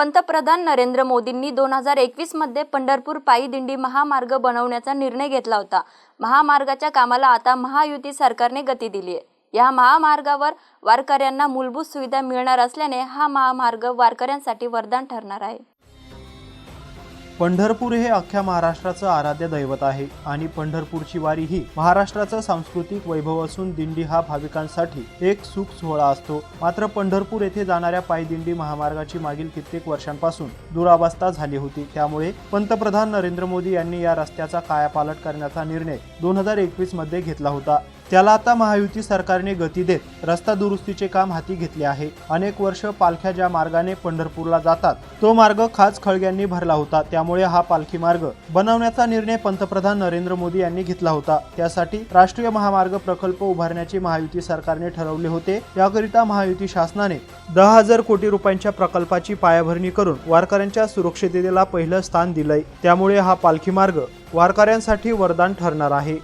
पंतप्रधान नरेंद्र मोदींनी दोन हजार एकवीसमध्ये पंढरपूर पायी दिंडी महामार्ग बनवण्याचा निर्णय घेतला होता. महामार्गाच्या कामाला आता महायुती सरकारने गती दिली आहे या महामार्गावर वारकऱ्यांना मूलभूत सुविधा मिळणार असल्याने हा महामार्ग वारकऱ्यांसाठी वरदान ठरणार आहे. पंढरपूर हे अख्ख्या महाराष्ट्राचं आराध्य दैवत आहे आणि पंढरपूरची वारी ही महाराष्ट्राचं सांस्कृतिक वैभव असून दिंडी हा भाविकांसाठी एक सुख सोहळा असतो. मात्र पंढरपूर येथे जाणाऱ्या पायदिंडी महामार्गाची मागील कित्येक वर्षांपासून दुरावस्था झाली होती. त्यामुळे पंतप्रधान नरेंद्र मोदी यांनी या रस्त्याचा कायापालट करण्याचा निर्णय दोन हजार एकवीसमध्ये घेतला होता. त्याला आता महायुती सरकारने गती देत रस्ता दुरुस्तीचे काम हाती घेतले आहे. अनेक वर्ष पालख्या ज्या मार्गाने पंढरपूरला जातात तो मार्ग खास खळग्यांनी भरला होता. त्यामुळे हा पालखी मार्ग बनवण्याचा निर्णय पंतप्रधान नरेंद्र मोदी यांनी घेतला होता. त्यासाठी राष्ट्रीय महामार्ग प्रकल्प उभारण्याचे महायुती सरकारने ठरवले होते. याकरिता महायुती शासनाने दहा हजार कोटी रुपयांच्या प्रकल्पाची पायाभरणी करून वारकऱ्यांच्या सुरक्षिततेला पहिलं स्थान दिलंय. त्यामुळे हा पालखी मार्ग वारकऱ्यांसाठी वरदान ठरणार आहे.